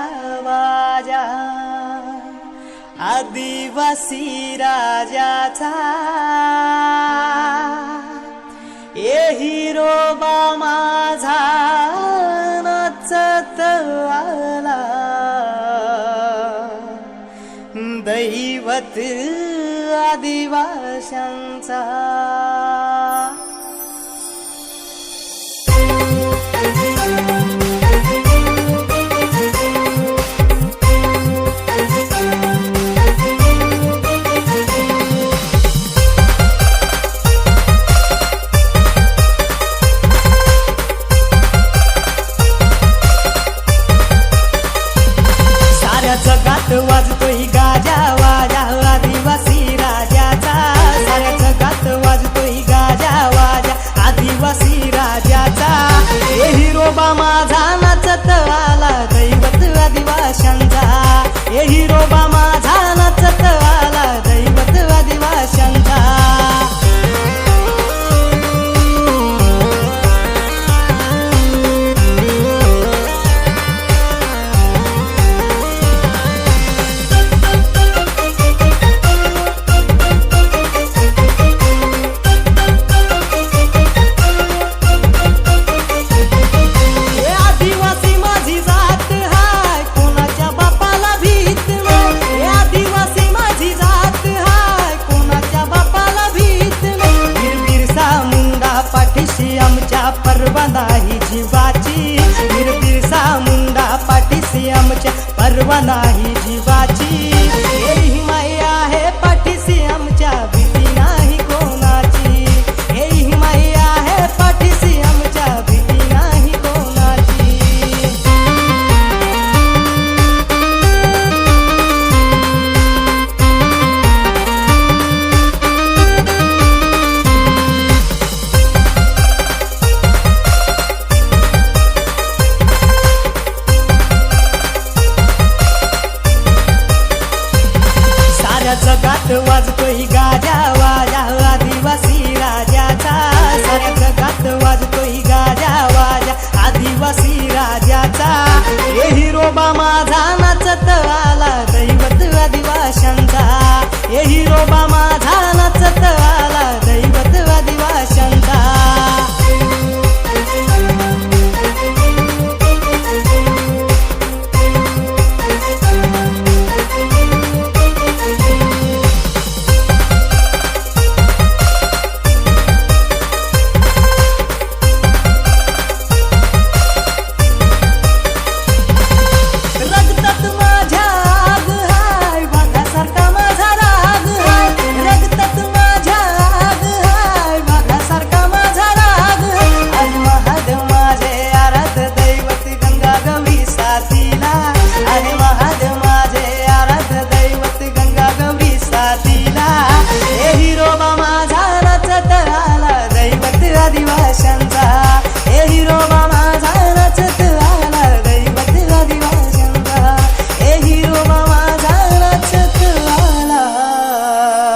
गाजा वाजा आदिवासी राजाचा. ए हिरोबा माझा नाचत आला. दैवत आदिवाशांचा. साऱ्या जगात वाजतोय गाजा. आमच्या नाही जीवाची. वीर बिरसा मुंडा पाठीशी आमच्या. परवाना नाही जीवाची. साऱ्या गात वाजतोय गाजा वाजा. आदिवासी राजाचा साऱ्या गात वाजतोय गाजा वाजा. आदिवासी राजाचा हे हिरोबा माझा नाचत आला दैवत आदिवाशांचा. हे हिरोबा माझा